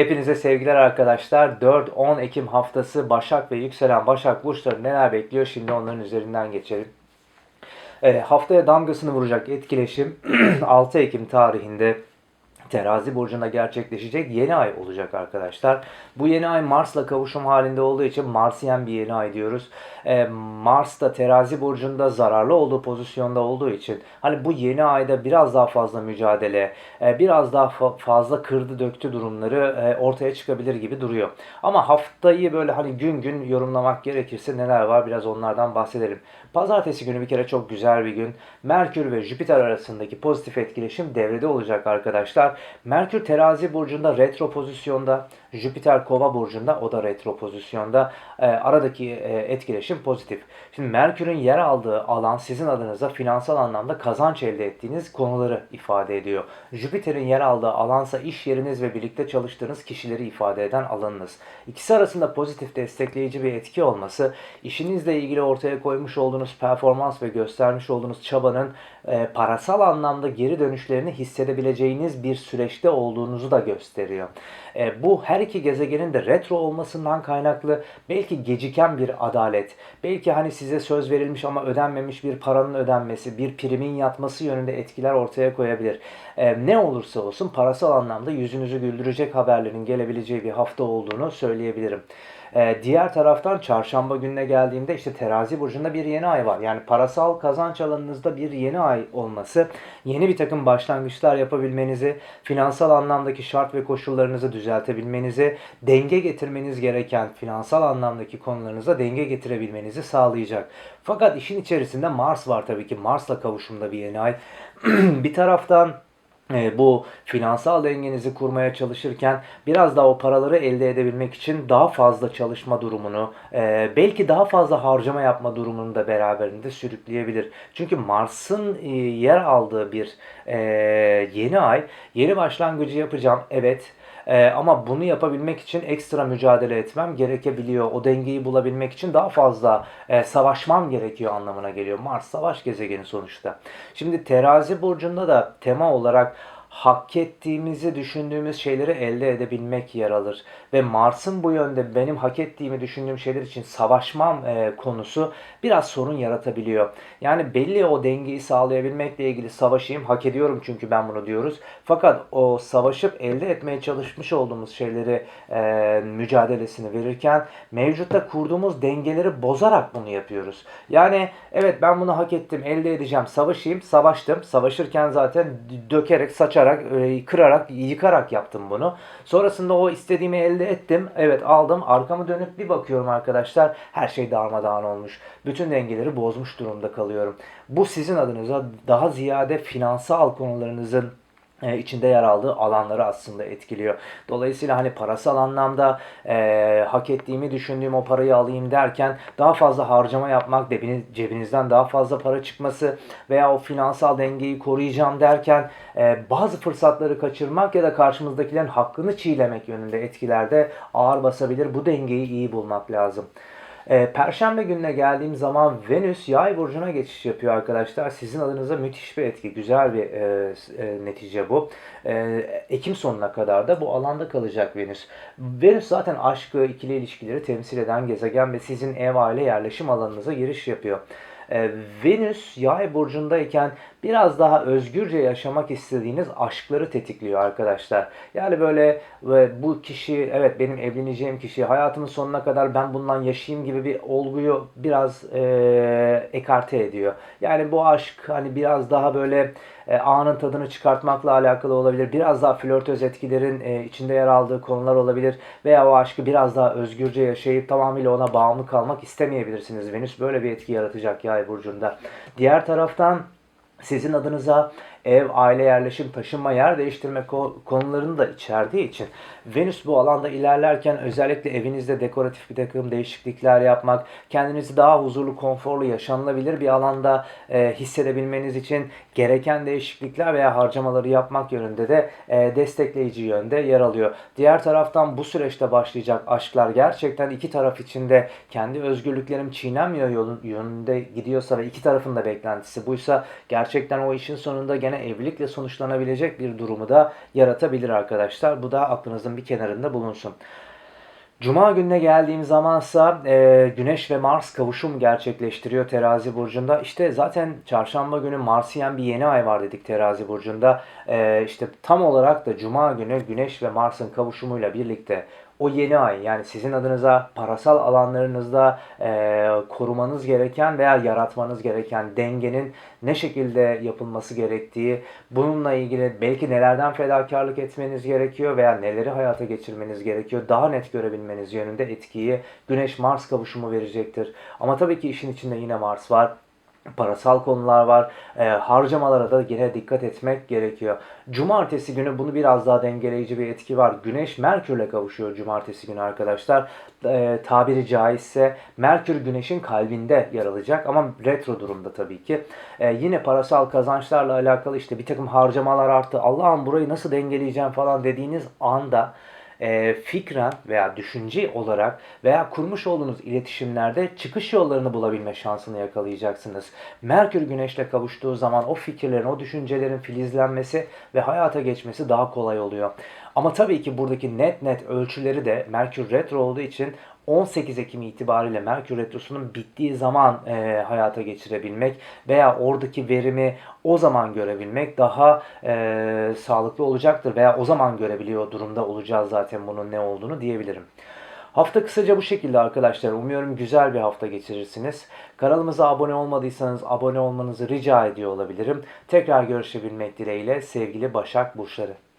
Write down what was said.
Hepinize sevgiler arkadaşlar. 4-10 Ekim haftası Başak ve yükselen Başak burçları neler bekliyor? Şimdi onların üzerinden geçelim. E, haftaya damgasını vuracak etkileşim 6 Ekim tarihinde Terazi burcunda gerçekleşecek yeni ay olacak arkadaşlar. Bu yeni ay Mars'la kavuşum halinde olduğu için Marsiyen bir yeni ay diyoruz. Ee, Mars da Terazi burcunda zararlı olduğu pozisyonda olduğu için hani bu yeni ayda biraz daha fazla mücadele, e, biraz daha fa- fazla kırdı döktü durumları e, ortaya çıkabilir gibi duruyor. Ama haftayı böyle hani gün gün yorumlamak gerekirse neler var biraz onlardan bahsedelim. Pazartesi günü bir kere çok güzel bir gün. Merkür ve Jüpiter arasındaki pozitif etkileşim devrede olacak arkadaşlar. Merkür terazi burcunda retro pozisyonda, Jüpiter kova burcunda o da retro pozisyonda. E, aradaki e, etkileşim pozitif. Şimdi Merkür'ün yer aldığı alan sizin adınıza finansal anlamda kazanç elde ettiğiniz konuları ifade ediyor. Jüpiter'in yer aldığı alansa iş yeriniz ve birlikte çalıştığınız kişileri ifade eden alanınız. İkisi arasında pozitif destekleyici bir etki olması, işinizle ilgili ortaya koymuş olduğunuz performans ve göstermiş olduğunuz çabanın e, parasal anlamda geri dönüşlerini hissedebileceğiniz bir süreçte olduğunuzu da gösteriyor. E, bu her iki gezegenin de retro olmasından kaynaklı belki geciken bir adalet, belki hani size söz verilmiş ama ödenmemiş bir paranın ödenmesi, bir primin yatması yönünde etkiler ortaya koyabilir. E, ne olursa olsun parasal anlamda yüzünüzü güldürecek haberlerin gelebileceği bir hafta olduğunu söyleyebilirim. Ee, diğer taraftan çarşamba gününe geldiğimde işte terazi burcunda bir yeni ay var. Yani parasal kazanç alanınızda bir yeni ay olması yeni bir takım başlangıçlar yapabilmenizi, finansal anlamdaki şart ve koşullarınızı düzeltebilmenizi, denge getirmeniz gereken finansal anlamdaki konularınıza denge getirebilmenizi sağlayacak. Fakat işin içerisinde Mars var tabii ki. Mars'la kavuşumda bir yeni ay. bir taraftan e, bu finansal dengenizi kurmaya çalışırken biraz daha o paraları elde edebilmek için daha fazla çalışma durumunu, e, belki daha fazla harcama yapma durumunu da beraberinde sürükleyebilir. Çünkü Mars'ın e, yer aldığı bir yeni ay, yeni başlangıcı yapacağım. Evet, ee, ama bunu yapabilmek için ekstra mücadele etmem gerekebiliyor. O dengeyi bulabilmek için daha fazla e, savaşmam gerekiyor anlamına geliyor. Mars savaş gezegeni sonuçta. Şimdi terazi burcunda da tema olarak hak ettiğimizi düşündüğümüz şeyleri elde edebilmek yer alır. Ve Mars'ın bu yönde benim hak ettiğimi düşündüğüm şeyler için savaşmam e, konusu biraz sorun yaratabiliyor. Yani belli o dengeyi sağlayabilmekle ilgili savaşayım, hak ediyorum çünkü ben bunu diyoruz. Fakat o savaşıp elde etmeye çalışmış olduğumuz şeyleri e, mücadelesini verirken mevcutta kurduğumuz dengeleri bozarak bunu yapıyoruz. Yani evet ben bunu hak ettim, elde edeceğim, savaşayım, savaştım. Savaşırken zaten dökerek, saçarak açarak, e, kırarak, yıkarak yaptım bunu. Sonrasında o istediğimi elde ettim. Evet aldım. Arkamı dönüp bir bakıyorum arkadaşlar. Her şey darmadağın olmuş. Bütün dengeleri bozmuş durumda kalıyorum. Bu sizin adınıza daha ziyade finansal konularınızın e, içinde yer aldığı alanları aslında etkiliyor. Dolayısıyla hani parasal anlamda e, hak ettiğimi düşündüğüm o parayı alayım derken daha fazla harcama yapmak, cebinizden daha fazla para çıkması veya o finansal dengeyi koruyacağım derken e, bazı fırsatları kaçırmak ya da karşımızdakilerin hakkını çiğlemek yönünde etkilerde ağır basabilir. Bu dengeyi iyi bulmak lazım. E, Perşembe gününe geldiğim zaman Venüs yay burcuna geçiş yapıyor arkadaşlar. Sizin adınıza müthiş bir etki, güzel bir e, e, netice bu. E, Ekim sonuna kadar da bu alanda kalacak Venüs. Venüs zaten aşkı, ikili ilişkileri temsil eden gezegen ve sizin ev aile yerleşim alanınıza giriş yapıyor. E, Venüs yay burcundayken biraz daha özgürce yaşamak istediğiniz aşkları tetikliyor arkadaşlar. Yani böyle ve bu kişi evet benim evleneceğim kişi hayatımın sonuna kadar ben bundan yaşayayım gibi bir olguyu biraz e, ekarte ediyor. Yani bu aşk hani biraz daha böyle e, anın tadını çıkartmakla alakalı olabilir. Biraz daha flörtöz etkilerin e, içinde yer aldığı konular olabilir. Veya o aşkı biraz daha özgürce yaşayıp tamamıyla ona bağımlı kalmak istemeyebilirsiniz. Venüs böyle bir etki yaratacak yay burcunda. Diğer taraftan sizin adınıza ev, aile yerleşim, taşınma, yer değiştirme konularını da içerdiği için Venüs bu alanda ilerlerken özellikle evinizde dekoratif bir takım değişiklikler yapmak, kendinizi daha huzurlu, konforlu, yaşanılabilir bir alanda e, hissedebilmeniz için gereken değişiklikler veya harcamaları yapmak yönünde de e, destekleyici yönde yer alıyor. Diğer taraftan bu süreçte başlayacak aşklar gerçekten iki taraf içinde kendi özgürlüklerim çiğnenmiyor yolun yönünde gidiyorsa ve iki tarafın da beklentisi buysa gerçekten o işin sonunda genel gene evlilikle sonuçlanabilecek bir durumu da yaratabilir arkadaşlar. Bu da aklınızın bir kenarında bulunsun. Cuma gününe geldiğim zamansa e, Güneş ve Mars kavuşum gerçekleştiriyor Terazi burcunda. İşte zaten çarşamba günü Marsiyen bir yeni ay var dedik Terazi burcunda. E, işte tam olarak da Cuma günü Güneş ve Mars'ın kavuşumuyla birlikte o yeni ay yani sizin adınıza parasal alanlarınızda e, korumanız gereken veya yaratmanız gereken dengenin ne şekilde yapılması gerektiği, bununla ilgili belki nelerden fedakarlık etmeniz gerekiyor veya neleri hayata geçirmeniz gerekiyor daha net görebilmeniz yönünde etkiyi Güneş-Mars kavuşumu verecektir. Ama tabii ki işin içinde yine Mars var parasal konular var. E, harcamalara da yine dikkat etmek gerekiyor. Cumartesi günü bunu biraz daha dengeleyici bir etki var. Güneş Merkür'le kavuşuyor cumartesi günü arkadaşlar. E, tabiri caizse Merkür Güneş'in kalbinde yer alacak ama retro durumda tabii ki. E, yine parasal kazançlarla alakalı işte bir takım harcamalar arttı. Allah'ım burayı nasıl dengeleyeceğim falan dediğiniz anda e, fikren veya düşünce olarak veya kurmuş olduğunuz iletişimlerde çıkış yollarını bulabilme şansını yakalayacaksınız. Merkür Güneş'le kavuştuğu zaman o fikirlerin, o düşüncelerin filizlenmesi ve hayata geçmesi daha kolay oluyor. Ama tabii ki buradaki net net ölçüleri de Merkür retro olduğu için 18 Ekim itibariyle Merkür Retrosu'nun bittiği zaman e, hayata geçirebilmek veya oradaki verimi o zaman görebilmek daha e, sağlıklı olacaktır veya o zaman görebiliyor durumda olacağız zaten bunun ne olduğunu diyebilirim. Hafta kısaca bu şekilde arkadaşlar. Umuyorum güzel bir hafta geçirirsiniz. Kanalımıza abone olmadıysanız abone olmanızı rica ediyor olabilirim. Tekrar görüşebilmek dileğiyle sevgili Başak Burçları.